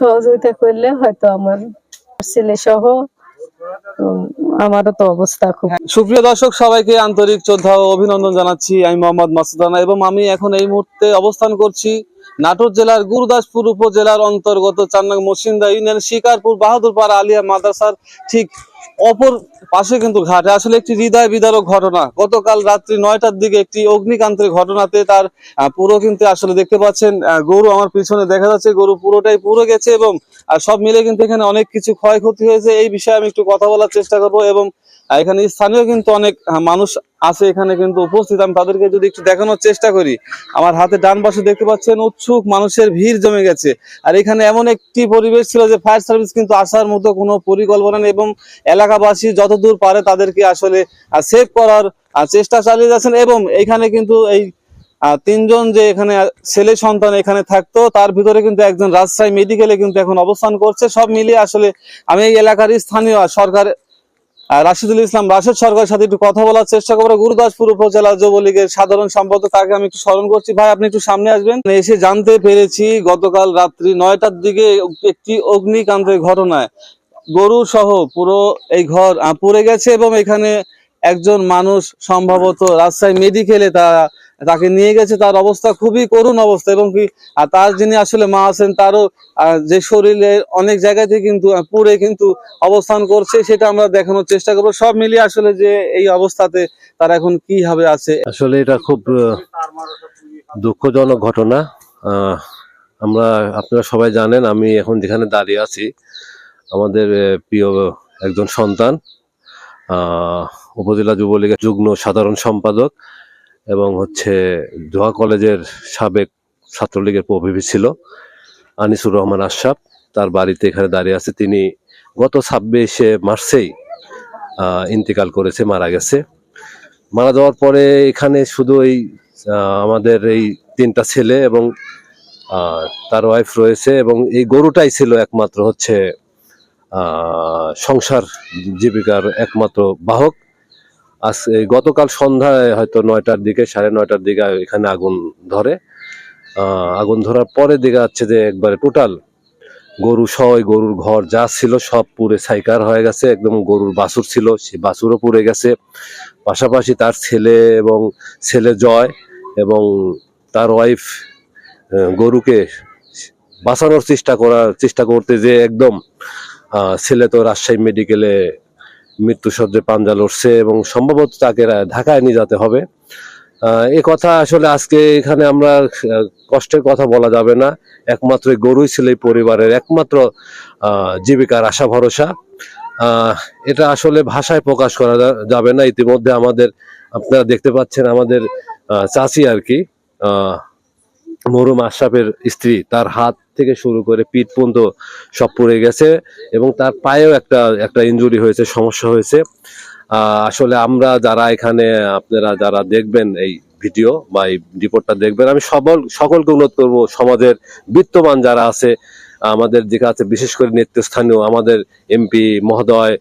সহযোগিতা করলে হয়তো আমার ছেলে সহ আমারও তো অবস্থা খুব সুপ্রিয় দর্শক, সবাইকে আন্তরিক শ্রদ্ধা ও অভিনন্দন জানাচ্ছি। আমি মোহাম্মদ মাসুদানা এবং আমি এখন এই মুহূর্তে অবস্থান করছি নাটোর জেলার গুরুদাসপুর উপজেলার অন্তর্গত চান্নাং মসিন্দা ইউনিয়ন শিকারপুর বাহাদুরপাড়া আলিয়া মাদ্রাসার ঠিক অপর পাশে কিন্তু ঘাটে। আসলে একটি হৃদয় বিদারক ঘটনা। গতকাল রাত্রি নয়টার দিকে একটি অগ্নিকান্তের ঘটনাতে তার পুরো কিন্তু আসলে দেখতে পাচ্ছেন গরু আমার পিছনে দেখা যাচ্ছে, গরু পুরোটাই পুরো গেছে এবং সব মিলে কিন্তু এখানে অনেক কিছু ক্ষয়ক্ষতি হয়েছে। এই বিষয়ে আমি একটু কথা বলার চেষ্টা করব এবং এখানে স্থানীয় কিন্তু অনেক মানুষ আছে এখানে কিন্তু উপস্থিত। আমি তাদেরকে যদি একটু দেখানোর চেষ্টা করি, আমার হাতে ডান পাশে দেখতে পাচ্ছেন, উৎসুক মানুষের ভিড় জমে গেছে। আর এখানে এমন একটি পরিবেশ ছিল যে ফায়ার সার্ভিস কিন্তু আসার মতো কোনো পরিকল্পনা নেই এবং এলাকাবাসী যতদূর পারে তাদেরকে আসলে সেভ করার চেষ্টা চালিয়ে যাচ্ছেন এবং এখানে কিন্তু এই তিনজন যে এখানে ছেলে সন্তান এখানে থাকতো, তার ভিতরে কিন্তু একজন রাজশাহী মেডিকেলে কিন্তু এখন অবস্থান করছে। সব মিলিয়ে আসলে আমি এই এলাকার স্থানীয় সরকার রাশিদুল ইসলাম, রাশেদ সরকারের সাথে একটু কথা বলার চেষ্টা করব। গুরুদাসপুর উপজেলা যুবলীগের সাধারণ সম্পাদক, তাকে আমি একটু স্মরণ করছি। ভাই, আপনি একটু সামনে আসবেন। এসে জানতে পেরেছি, গতকাল রাত্রি নয়টার দিকে একটি অগ্নিকান্তের ঘটনায় গরু সহ পুরো এই ঘর পুড়ে গেছে এবং এখানে একজন মানুষ সম্ভবত রাজশাহী মেডিকেলে তা, তাকে নিয়ে গেছে। তার অবস্থা খুবই করুণ অবস্থা এবং কি তার যিনি আসলে মা আছেন, তারও যে শরীরে অনেক জায়গাতে কিন্তু পুড়ে কিন্তু অবস্থান করছে, সেটা আমরা দেখানোর চেষ্টা করব। সব মিলিয়ে আসলে যে এই অবস্থাতে তারা এখন কি ভাবে আছে। আসলে এটা খুব দুঃখজনক ঘটনা। আমরা, আপনারা সবাই জানেন, আমি এখন যেখানে দাঁড়িয়ে আছি আমাদের প্রিয় একজন সন্তান উপজেলা যুবলীগের যুগ্ম সাধারণ সম্পাদক এবং হচ্ছে দোহা কলেজের সাবেক ছাত্রলীগের প্রভিভি ছিল, আনিসুর রহমান আশরাফ। তার বাড়িতে এখানে দাঁড়িয়ে আছে। তিনি গত ছাব্বিশে মার্চেই ইন্তেকাল করেছে, মারা গেছে। মারা যাওয়ার পরে এখানে শুধু এই আমাদের এই তিনটা ছেলে এবং তার ওয়াইফ রয়েছে এবং এই গরুটাই ছিল একমাত্র হচ্ছে সংসার জীবিকার একমাত্র বাহক। আজ গতকাল সন্ধ্যায় হয়তো নয়টার দিকে, সাড়ে নয়টার দিকে এখানে আগুন ধরে। আগুন ধরার পরে দেখা যাচ্ছে যে একবারে টোটাল। গরু ওই গরুর ঘর যা ছিল সব পুরে সাইকার হয়ে গেছে। একদম গরুর বাছুর ছিল, সে বাছুরও পুড়ে গেছে। পাশাপাশি তার ছেলে এবং ছেলে জয় এবং তার ওয়াইফ গরুকে বাঁচানোর চেষ্টা করার চেষ্টা করতে যে একদম ছেলে তো রাজশাহী মেডিকেলে মৃত্যুসজ্জে পাঞ্জা লড়ছে এবং সম্ভবত তাকে ঢাকায় নিয়ে যেতে হবে। এ কথা আসলে আজকে এখানে আমরা কষ্টের কথা বলা যাবে না। একমাত্র গরুই ছিল এই পরিবারের একমাত্র জীবিকার আশা, ভরসা। এটা আসলে ভাষায় প্রকাশ করা যাবে না। ইতিমধ্যে আমাদের, আপনারা দেখতে পাচ্ছেন আমাদের চাচি আর কি মরুম আশরাফের স্ত্রী, তার হাত থেকে শুরু করে পিঠ পর্যন্ত সব পড়ে গেছে এবং তার পায়েও একটা একটা ইনজুরি হয়েছে, সমস্যা হয়েছে। আসলে আমরা যারা এখানে, আপনারা যারা দেখবেন এই ভিডিও বা এই রিপোর্টটা দেখবেন, আমি সবল, সকলকে অনুরোধ করব, সমাজের বিত্তমান যারা আছে, আমাদের যেটা আছে, বিশেষ করে নেতৃস্থানীয়, আমাদের এমপি মহোদয়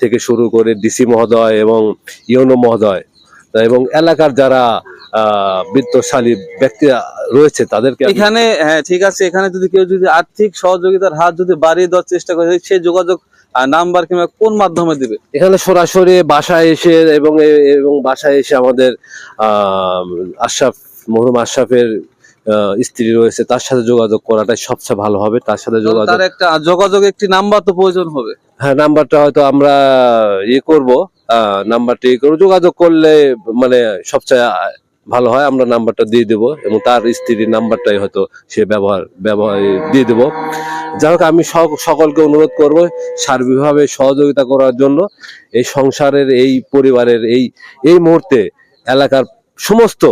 থেকে শুরু করে ডিসি মহোদয় এবং ইউনো মহোদয় এবং এলাকার যারা বিত্তশালী ব্যক্তিরা রয়েছে তাদেরকে এখানে হ্যাঁ ঠিক আছে। এখানে যদি কেউ যদি আর্থিক সহযোগিতার হাত যদি বাড়িয়ে দেওয়ার চেষ্টা করে সেই যোগাযোগ নাম্বার কিংবা কোন মাধ্যমে দিবে? এখানে সরাসরি বাসায় এসে এবং এবং বাসায় এসে আমাদের আহ, আশরাফ মরহুম আশরাফের আহ, স্ত্রী রয়েছে তার সাথে যোগাযোগ করাটাই সবচেয়ে ভালো হবে তার সাথে যোগাযোগ একটা যোগাযোগ একটি নাম্বার তো প্রয়োজন হবে। হ্যাঁ নাম্বারটা হয়তো আমরা ইয়ে করব আহ, নাম্বারটা ইয়ে করব। যোগাযোগ করলে মানে সবচেয়ে আহ, ভালো হয়, আমরা নাম্বারটা দিয়ে দেবো এবং তার স্ত্রীর নাম্বারটাই হয়তো সে ব্যবহার ব্যবহার দিয়ে দেবো। যাই হোক, আমি সক- সকলকে অনুরোধ করব সার্বিকভাবে সহযোগিতা করার জন্য এই সংসারের, এই পরিবারের, এই এই মুহূর্তে এলাকার সমস্ত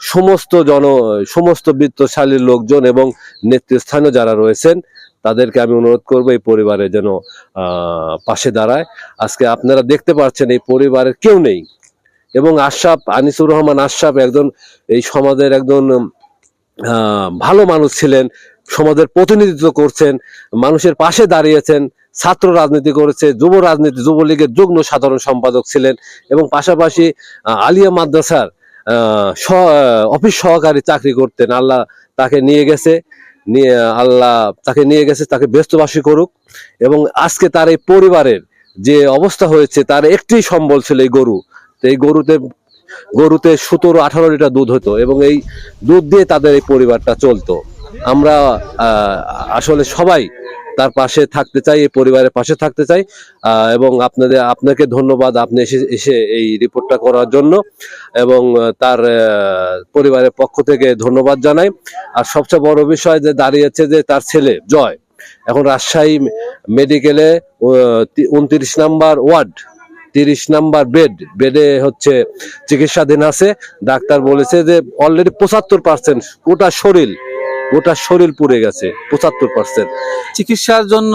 সমস্ত জন, সমস্ত বিত্তশালী লোকজন এবং নেতৃস্থানীয় যারা রয়েছেন, তাদেরকে আমি অনুরোধ করব এই পরিবারে যেন পাশে দাঁড়ায়। আজকে আপনারা দেখতে পাচ্ছেন এই পরিবারের কেউ নেই। এবং আশরাফ, আনিসুর রহমান আশরাফ একজন, এই সমাজের একজন ভালো মানুষ ছিলেন, সমাজের প্রতিনিধিত্ব করছেন, মানুষের পাশে দাঁড়িয়েছেন, ছাত্র রাজনীতি করেছে, যুব রাজনীতি, যুবলীগের যুগ্ম সাধারণ সম্পাদক ছিলেন এবং পাশাপাশি আলিয়া মাদ্রাসার অফিস সহকারী চাকরি করতেন। আল্লাহ তাকে নিয়ে গেছে, নিয়ে, আল্লাহ তাকে নিয়ে গেছে, তাকে ব্যস্তবাসী করুক এবং আজকে তার এই পরিবারের যে অবস্থা হয়েছে, তার একটি সম্বল ছিল এই গরু। তো এই গরুতে গরুতে সতেরো, আঠারো লিটার দুধ হতো এবং এই দুধ দিয়ে তাদের এই পরিবারটা চলতো। আমরা আসলে সবাই তার পাশে থাকতে চাই, এই পরিবারের পাশে থাকতে চাই এবং আপনাদের, আপনাকে ধন্যবাদ আপনি এসে এসে এই রিপোর্টটা করার জন্য এবং তার পরিবারের পক্ষ থেকে ধন্যবাদ জানাই। আর সবচেয়ে বড় বিষয় যে দাঁড়িয়েছে যে তার ছেলে, জয়। এখন রাজশাহী মেডিকেলে উনত্রিশ নাম্বার ওয়ার্ড তিরিশ নাম্বার বেড। বেডে হচ্ছে চিকিৎসাধীন আছে। ডাক্তার বলেছে যে অলরেডি পঁচাত্তর পার্সেন্ট ওটা শরীর গোটা শরীর পুড়ে গেছে পঁচাত্তর পার্সেন্ট চিকিৎসার জন্য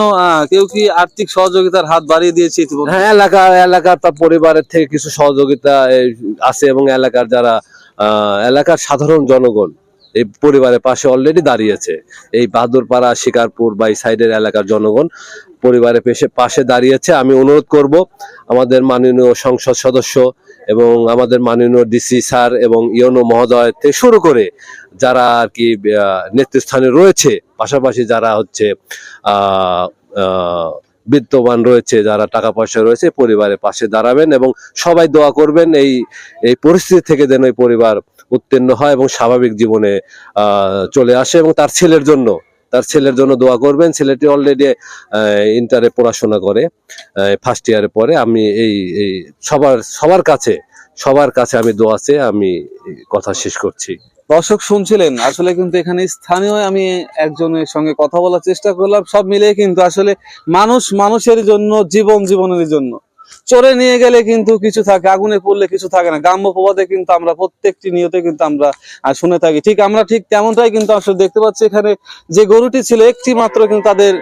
কেউ কি আর্থিক সহযোগিতার হাত বাড়িয়ে দিয়েছে হ্যাঁ এলাকা এলাকার তার পরিবারের থেকে কিছু সহযোগিতা আছে এবং এলাকার যারা এলাকার সাধারণ জনগণ এই পরিবারের পাশে অলরেডি দাঁড়িয়েছে। এই বাহাদুরপাড়া শিকারপুর বা এই সাইডের এলাকার জনগণ পরিবারের পেশে পাশে দাঁড়িয়েছে, আমি অনুরোধ করব আমাদের মাননীয় সংসদ সদস্য এবং আমাদের মাননীয় ডিসি স্যার এবং ইয়নো মহোদয় থেকে শুরু করে যারা আর কি নেতৃস্থানে রয়েছে, পাশাপাশি যারা হচ্ছে বিত্তবান রয়েছে, যারা টাকা পয়সা রয়েছে পরিবারের পাশে দাঁড়াবেন এবং সবাই দোয়া করবেন এই এই পরিস্থিতি থেকে যেন এই পরিবার উত্তীর্ণ হয় এবং স্বাভাবিক জীবনে চলে আসে এবং তার ছেলের জন্য তার ছেলের জন্য দোয়া করবেন। ছেলেটি অলরেডি ইন্টারে পড়াশোনা করে ফার্স্ট ইয়ারে পরে আমি এই এই সবার সবার কাছে সবার কাছে আমি দোয়া চেয়ে আমি কথা শেষ করছি। দর্শক শুনছিলেন, আসলে কিন্তু এখানে স্থানীয় আমি একজনের সঙ্গে কথা বলার চেষ্টা করলাম। সব মিলিয়ে কিন্তু আসলে মানুষ মানুষের জন্য, জীবন জীবনের জন্য। চড়ে নিয়ে গেলে কিন্তু কিছু থাকে, আগুনে পড়লে কিছু থাকে না। গ্রাম্য প্রবাদে কিন্তু আমরা প্রত্যেকটি নিয়তে কিন্তু আমরা শুনে থাকি। ঠিক আমরা ঠিক তেমনটাই কিন্তু আসলে দেখতে পাচ্ছি এখানে যে গরুটি ছিল একটি মাত্র কিন্তু তাদের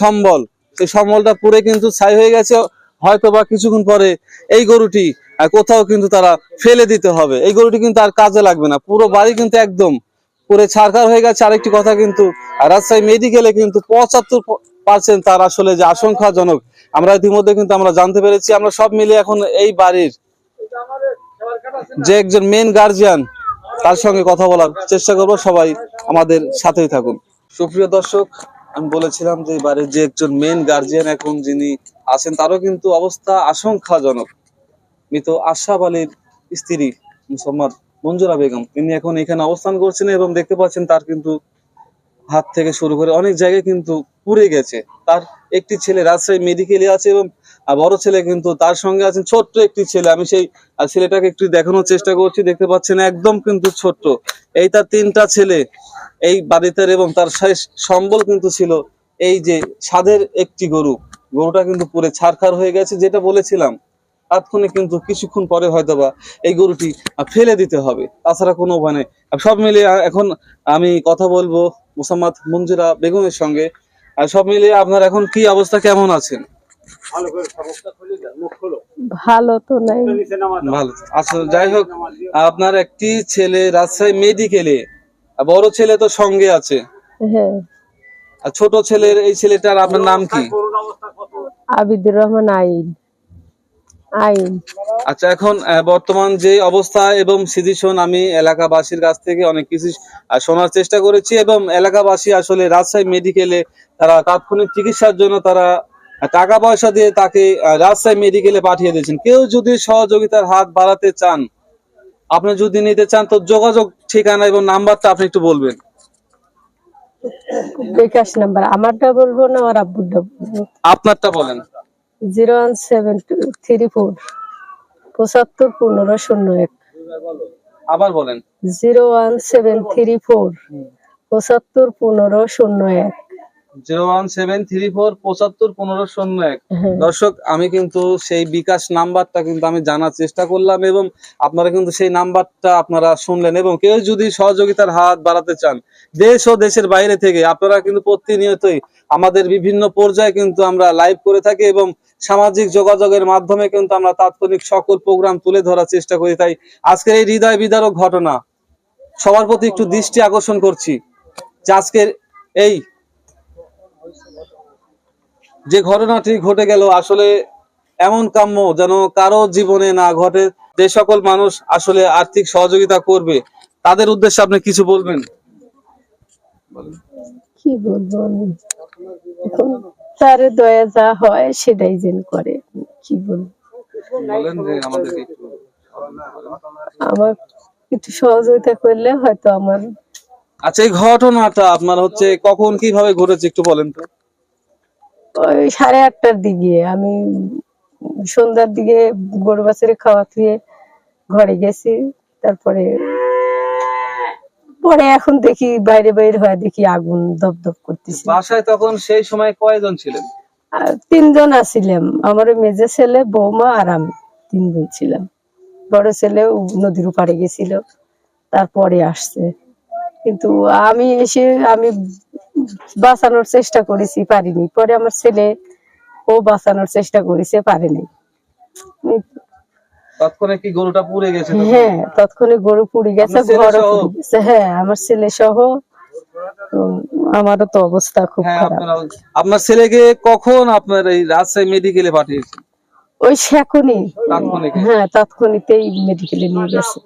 সম্বল। সেই সম্বলটা পুরে কিন্তু ছাই হয়ে গেছে হয়তো বা কিছুক্ষণ পরে এই গরুটি কোথাও কিন্তু তারা ফেলে দিতে হবে। এই গরুটি কিন্তু আর কাজে লাগবে না। পুরো বাড়ি কিন্তু একদম পুরো ছাড়কার হয়ে গেছে। আরেকটি কথা কিন্তু, রাজশাহী মেডিকেলে কিন্তু পঁচাত্তর পার্সেন্ট তার আসলে যে আশঙ্কাজনক। আমরা ইতিমধ্যে কিন্তু আমরা জানতে পেরেছি, আমরা সব মিলে এখন এই বাড়ির যে একজন মেন গার্জিয়ান তার সঙ্গে কথা বলার চেষ্টা করব। সবাই আমাদের সাথেই থাকুন। সুপ্রিয় দর্শক, আমি বলেছিলাম যে বাড়ির যে একজন মেন গার্জিয়ান এখন যিনি আছেন, তারও কিন্তু অবস্থা আশঙ্কাজনক। মৃত আশরাফ আলীর স্ত্রী মুসম্মদ মঞ্জুরা বেগম, তিনি এখন এখানে অবস্থান করছেন এবং দেখতে পাচ্ছেন তার কিন্তু হাত থেকে শুরু করে অনেক জায়গায় কিন্তু পুড়ে গেছে। তার একটি ছেলে রাজশাহী মেডিকেলে আছে এবং বড় ছেলে কিন্তু তার সঙ্গে আছেন ছোট্ট একটি ছেলে। আমি সেই ছেলেটাকে একটু দেখানোর চেষ্টা করছি, দেখতে পাচ্ছেন একদম কিন্তু ছোট্ট। এই তার তিনটা ছেলে, এই বাড়িতে এবং তার সম্বল কিন্তু ছিল এই যে সাধের একটি গরু। গরুটা কিন্তু পুরে ছারখার হয়ে গেছে, যেটা বলেছিলাম। তাৎক্ষণিক কিন্তু কিছুক্ষণ পরে হয়তো বা এই গরুটি ফেলে দিতে হবে। তাছাড়া কোনো উপায় নেই। সব মিলিয়ে এখন আমি কথা বলব মোসাম্মদ মঞ্জুরা বেগমের সঙ্গে। আর সব মিলিয়ে আপনার এখন কি অবস্থা কেমন আছেন? ভালো তো নাই। ভালো। আচ্ছা যাই হোক আপনার একটি ছেলে রাজশাহী মেডিকেলে বড় ছেলে তো সঙ্গে আছে। হ্যাঁ। আর ছোট ছেলের এই ছেলেটার আপনার নাম কি? আবিদুর রহমান আইন। আইন আচ্ছা এখন বর্তমান যে অবস্থা এবং সিচুয়েশন আমি এলাকাবাসীর কাছ থেকে অনেক কিছু শোনার চেষ্টা করেছি এবং এলাকাবাসী আসলে রাজশাহী মেডিকেলে তারা তাৎক্ষণিক চিকিৎসার জন্য তারা টাকা পয়সা দিয়ে তাকে রাজশাহী মেডিকেলে পাঠিয়ে দিয়েছেন। কেউ যদি সহযোগিতার হাত বাড়াতে চান আপনি যদি নিতে চান তো যোগাযোগ ঠিকানা এবং নাম্বারটা আপনি একটু বলবেন। বিকাশ নাম্বার আমারটা বলব না আমার আব্বুরটা আপনারটা বলেন। Zero one seven two three four. পঁচাত্তর পনেরো শূন্য এক। আবার বলেন। Zero one seven three four. পঁচাত্তর পনেরো শূন্য এক। Zero one seven three four পঁচাত্তর পনেরো শূন্য এক। হ্যাঁ। দর্শক আমি কিন্তু সেই বিকাশ নাম্বারটা কিন্তু আমি জানার চেষ্টা করলাম এবং আপনারা কিন্তু সেই নাম্বারটা আপনারা শুনলেন এবং কেউ যদি সহযোগিতার হাত বাড়াতে চান দেশ ও দেশের বাইরে থেকে আপনারা কিন্তু প্রতিনিয়তই আমাদের বিভিন্ন পর্যায়ে কিন্তু আমরা লাইভ করে থাকি এবং সামাজিক যোগাযোগের মাধ্যমে কিন্তু আমরা তাৎক্ষণিক সকল প্রোগ্রাম তুলে ধরার চেষ্টা করি। তাই আজকের এই হৃদয় বিদারক ঘটনা সবার প্রতি একটু দৃষ্টি আকর্ষণ করছি। যে আজকের এই যে ঘটনাটি ঘটে গেল আসলে এমন কাম্য যেন কারও জীবনে না ঘটে। যে সকল মানুষ আসলে আর্থিক সহযোগিতা করবে তাদের উদ্দেশ্যে আপনি কিছু বলবেন? কি বলব এখন তার দয়া যা হয় সেটাই যেন করে। কি বলব? আমার একটু সহযোগিতা করলে হয়তো আমার আচ্ছা এই ঘটনাটা আপনার হচ্ছে কখন কীভাবে ঘটেছে একটু বলেন তো। ওই সাড়ে আটটার দিকে আমি সন্ধ্যার দিকে গরু বাছুরে খাওয়া থুয়ে ঘরে গেছি। তারপরে পরে এখন দেখি বাইরে বাইরে হয় দেখি আগুন দপদপ করতেছে। বাসায় তখন সেই সময় কয়জন ছিলেন? তিনজন আছিলাম। আমার মেজে ছেলে বৌমা আর আমি তিনজন ছিলাম। বড় ছেলে নদীর পাড়ে গেছিল তারপরে আসছে। কিন্তু আমি এসে আমি বাঁচানোর চেষ্টা করেছি পারিনি। পরে আমার ছেলে ও বাঁচানোর চেষ্টা করেছে পারেনি। তৎক্ষণে কি গরুটা পুড়ে গেছে হ্যাঁ তৎক্ষণে গরু পুড়ে গেছে আপনার ছেলে ঘর সহ? পুড়ে গেছে। হ্যাঁ আমার ছেলে সহ। আমারও তো অবস্থা খুব হ্যাঁ খারাপ। আপনারা ছেলেকে কখন আপনার এই রাজশাহী মেডিকেলে পাঠিয়েছেন ওই হ্যাঁ তাৎক্ষণিকতেই মেডিকেলে নিয়ে গেছে।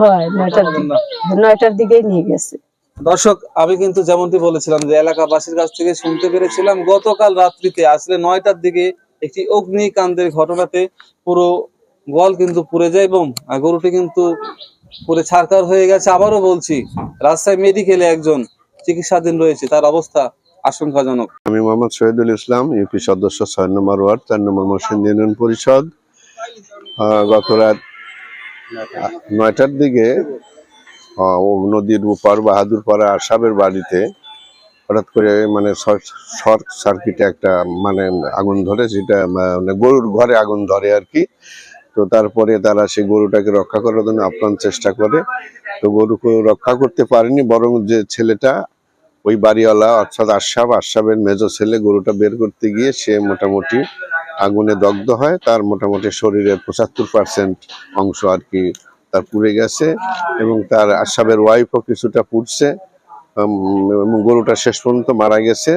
হয় নয়টার দিকে। নয়টার দিকেই নিয়ে গেছে। দর্শক, আমি কিন্তু যেমনটি বলেছিলাম যে এলাকাবাসীর কাছ থেকে শুনতে পেরেছিলাম, গতকাল রাত্রিতে, আসলে নয়টার দিকে একটি অগ্নিকাণ্ডের ঘটনাতে পুরো গল কিন্তু পুড়ে যায় এবং গরুটি কিন্তু পুরে ছারকার হয়ে গেছে। আবারও বলছি রাস্তায় মেডিকেলে একজন চিকিৎসাধীন রয়েছে, তার অবস্থা আশঙ্কাজনক। আমি মোহাম্মদ শহীদুল ইসলাম, ইউপি সদস্য, ছয় নম্বর ওয়ার্ড, চার নম্বর মসজিদ ইউনিয়ন পরিষদ। গত রাত নয়টার দিকে ও নদীর উপার বাহাদুরপাড়া আসাবের বাড়িতে হঠাৎ করে মানে শর্ট সার্কিটে একটা মানে আগুন ধরে, সেটা মানে গরুর ঘরে আগুন ধরে আর কি। তো তারপরে তারা সেই গরুটাকে রক্ষা করার জন্য আপ্রাণ চেষ্টা করে। তো গরুকে রক্ষা করতে পারেনি, বরং যে ছেলেটা, ওই বাড়িওয়ালা অর্থাৎ আশাব, আশাবের মেজ ছেলে গরুটা বের করতে গিয়ে সে মোটামুটি আগুনে দগ্ধ হয়। তার মোটামুটি শরীরের পঁচাত্তর পার্সেন্ট অংশ আর কি তার পুড়ে গেছে এবং তার আশাবের ওয়াইফও কিছুটা পুড়ছে এবং গরুটা শেষ পর্যন্ত মারা গেছে।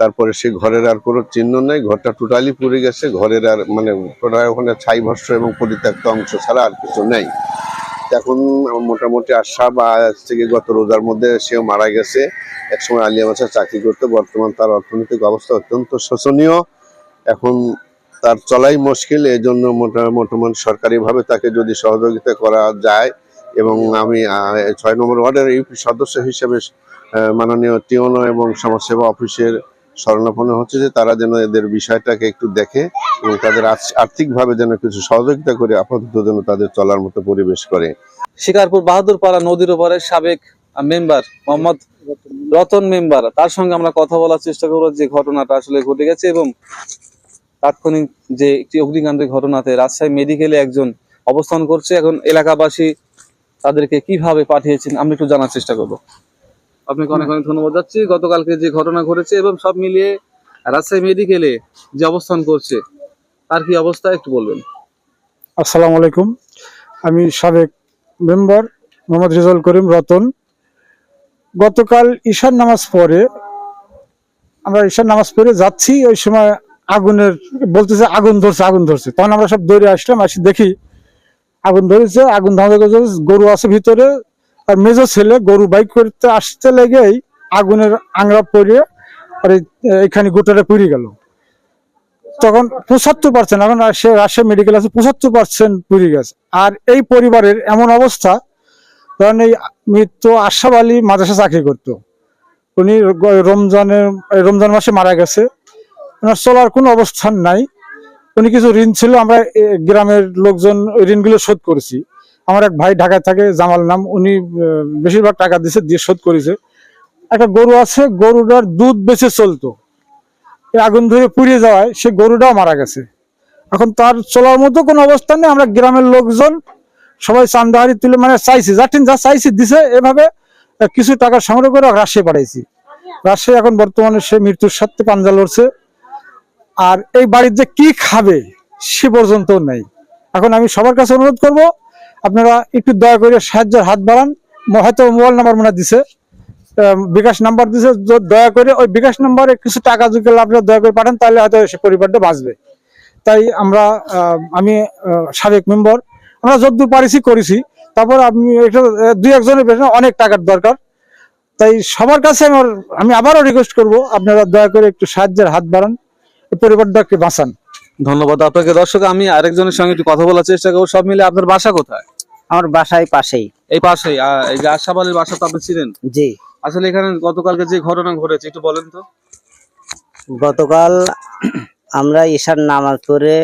তারপরে সে ঘরের আর কোনো চিহ্ন নেই, ঘরটা টোটালি পুড়ে গেছে। ঘরের আর মানে প্রায় ওখানে ছাই ভস্য এবং পরিত্যক্ত অংশ ছাড়া আর কিছু নেই। এখন মোটামুটি আশা বা থেকে গত রোজার মধ্যে সেও মারা গেছে। একসময় আলিয়া মাছের চাকরি করতে, বর্তমান তার অর্থনৈতিক অবস্থা অত্যন্ত শোচনীয়। এখন তার চলাই মুশকিল এই জন্য মোটা- মোটামুটি সরকারিভাবে তাকে যদি সহযোগিতা করা যায় এবং আমি ছয় নম্বর ওয়ার্ডের ইউপি সদস্য হিসেবে মাননীয় টিওনো এবং সমাজসেবা অফিসের স্মরণাপন্ন হচ্ছে যে তারা যেন এদের বিষয়টাকে একটু দেখে এবং তাদের আর্থ- আর্থিকভাবে যেন কিছু সহযোগিতা করে আপাতত যেন তাদের চলার মতো পরিবেশ করে। শিকারপুর বাহাদুরপাড়া নদীর ওপারে সাবেক মেম্বার মোহাম্মদ রতন মেম্বার, তার সঙ্গে আমরা কথা বলার চেষ্টা করব যে ঘটনাটা আসলে ঘটে গেছে এবং তাৎক্ষণিক যে একটি অগ্নিকাণ্ডের ঘটনাতে রাজশাহী মেডিকেলে একজন অবস্থান করছে। এখন এলাকাবাসী তাদেরকে কীভাবে পাঠিয়েছেন আমরা একটু জানার চেষ্টা করব। আপনাকে অনেক অনেক ধন্যবাদ যাচ্ছি গতকালকে যে ঘটনা ঘটেছে এবং সব মিলিয়ে রাজশাহী মেডিকেলে যে অবস্থান করছে তার কি অবস্থা একটু বলবেন? আসসালামু আলাইকুম। আমি সাবেক মেম্বার মোহাম্মদ রেজাউল করিম রতন। গতকাল ঈশান নামাজ পড়ে আমরা ঈশান নামাজ পড়ে যাচ্ছি। ওই সময় আগুনের, বলতেছে আগুন ধরছে আগুন ধরছে। তখন আমরা সব দৌড়ে আসলাম, আসি দেখি আগুন ধরেছে, আগুন ধাঁধা গরু আছে ভিতরে, আর মেজো ছেলে গরু বাইক করতে আসতে লেগেই আগুনের আংরা পড়ে, আর এইখানে গোটাটা পুড়ে গেল। তখন পঁচাত্তর পার্সেন্ট এখন সে রাজশাহী মেডিকেল আছে, পঁচাত্তর পার্সেন্ট পুড়ে গেছে। আর এই পরিবারের এমন অবস্থা, ধরেন এই মৃত্যু আশাব আলী মাদ্রাসা চাকরি করতো। উনি রমজানের, রমজান মাসে মারা গেছে। ওনার চলার কোনো অবস্থান নাই। উনি কিছু ঋণ ছিল, আমরা গ্রামের লোকজন ওই ঋণগুলো শোধ করেছি। আমার এক ভাই ঢাকায় থাকে, জামাল নাম, উনি বেশিরভাগ টাকা দিয়েছে দিয়ে শোধ করেছে। একটা গরু আছে, গরুটার দুধ বেঁচে চলতো। আগুন ধরে পুড়িয়ে যাওয়ায় সে গরুটাও মারা গেছে। এখন তার চলার মতো কোনো অবস্থা নেই, আমরা গ্রামের লোকজন সবাই চান্দাহারি তুলে মানে চাইছি যাটিন যা চাইছি, দিছে, এভাবে কিছু টাকা সংগ্রহ করে রাজশাহী পাঠাইছি। রাজশাহী এখন বর্তমানে সে মৃত্যুর সাথে পাঞ্জা লড়ছে। আর এই বাড়ির যে কি খাবে সে পর্যন্ত নেই। এখন আমি সবার কাছে অনুরোধ করব, আপনারা একটু দয়া করে সাহায্যের হাত বাড়ান। হয়তো মোবাইল নাম্বার মনে দিছে। বিকাশ নাম্বার দিছে দয়া করে ওই বিকাশ নাম্বারে কিছু টাকা যদি আপনারা দয়া করে পাঠান, তাহলে হয়তো সে পরিবারটা বাঁচবে। তাই আমরা আমি সাবেক মেম্বার, আমরা যদ্দূর পারিছি করেছি। তারপর আমি এটা দুই একজনের পেছনে অনেক টাকার দরকার। তাই সবার কাছে আমার, আমি আবারও রিকোয়েস্ট করব, আপনারা দয়া করে একটু সাহায্যের হাত বাড়ান। পরিবারটাকে বাঁচান। ধন্যবাদ আপনাকে। দর্শক আমি আরেকজনের সঙ্গে একটু কথা বলার চেষ্টা করব। সব মিলে আপনার বাসা কোথায়? আমার বাসায় পাশেই। এই পাশেই এই যে আশাবাদের বাসা তো আপনি ছিলেন? জি। আসলে এখানে গতকালকে যে ঘটনা ঘটেছে একটু বলেন তো। গতকাল আমরা ঈশার নামাজ পড়ে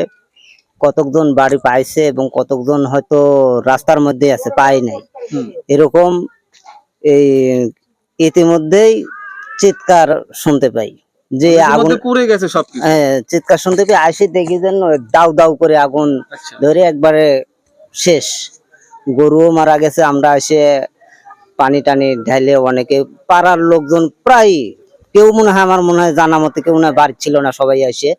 কতকজন বাড়ি পাইছে এবং কতকজন হয়তো রাস্তার মধ্যে আছে পাই নাই। এরকম এই ইতিমধ্যেই চিৎকার শুনতে পাই। যে আগুন পুড়ে গেছে সবকিছু। হ্যাঁ, চিৎকার শুনতে পাই আসি দেখি যেন দাউ দাউ করে আগুন আচ্ছা। ধরে একবারে শেষ। গরুও মারা গেছে আমরা এসে পানি টানি ঢাইলে অনেকে পাড়ার লোকজন প্রায় কেউ মনে হয় আমার মনে হয় জানা মতে কেউ না বাড়ি ছিল না সবাই এসে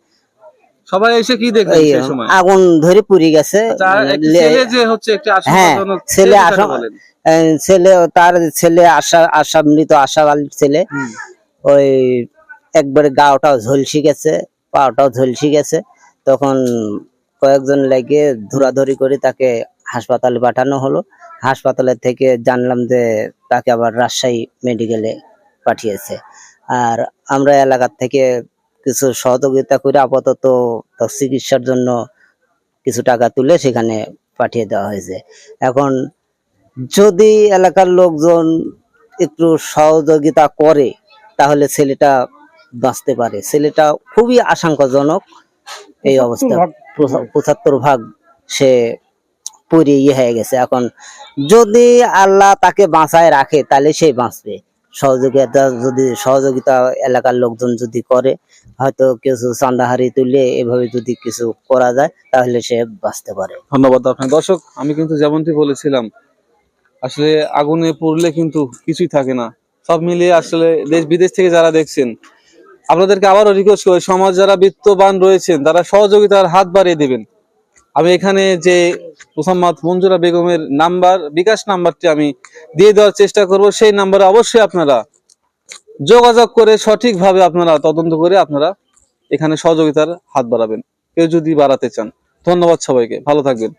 সবাই এসে কি দেখলেন সেই সময়? আগুন ধরে পুড়ে গেছে। আচ্ছা, আর একটি লে- ছেলে যে হচ্ছে একটি হ্যাঁ, ছেলে এই ছেলে তার ছেলে আশা আশা মৃত আশা আলীর ছেলে ওই একবারে গাওটাও ঝলসি গেছে, পাওটাও ঝলসি গেছে। তখন কয়েকজন লেগে ধরাধরি করে তাকে হাসপাতালে পাঠানো হলো। হাসপাতালে থেকে জানলাম যে তাকে আবার রাজশাহী মেডিকেলে পাঠিয়েছে। আর আমরা এলাকার থেকে কিছু সহযোগিতা করে আপাতত চিকিৎসার জন্য কিছু টাকা তুলে সেখানে পাঠিয়ে দেওয়া হয়েছে। এখন যদি এলাকার লোকজন একটু সহযোগিতা করে, তাহলে ছেলেটা বাঁচতে পারে। ছেলেটা খুবই আশঙ্কাজনক এই অবস্থা। পঁচাত্তর ভাগ সে পুরে ইয়ে হয়ে গেছে। এখন যদি আল্লাহ তাকে বাঁচায় রাখে তাহলে সে বাঁচবে। সহযোগিতা যদি সহযোগিতা এলাকার লোকজন যদি করে হয়তো কিছু চান্দাহারি তুলে এভাবে যদি কিছু করা যায় তাহলে সে বাঁচতে পারে। ধন্যবাদ আপনার দর্শক আমি কিন্তু যেমনটি বলেছিলাম আসলে আগুনে পড়লে কিন্তু কিছুই থাকে না। সব মিলিয়ে আসলে দেশ বিদেশ থেকে যারা দেখছেন আপনাদেরকে আবারও রিকোয়েস্ট করি, সমাজ যারা বিত্তবান রয়েছেন, তারা সহযোগিতার হাত বাড়িয়ে দেবেন। আমি এখানে যে মোসাম্মদ মঞ্জুরা বেগমের নাম্বার, বিকাশ নাম্বারটি আমি দিয়ে দেওয়ার চেষ্টা করব। সেই নাম্বারে অবশ্যই আপনারা যোগাযোগ করে সঠিকভাবে আপনারা তদন্ত করে আপনারা এখানে সহযোগিতার হাত বাড়াবেন। কেউ যদি বাড়াতে চান। ধন্যবাদ সবাইকে। ভালো থাকবেন।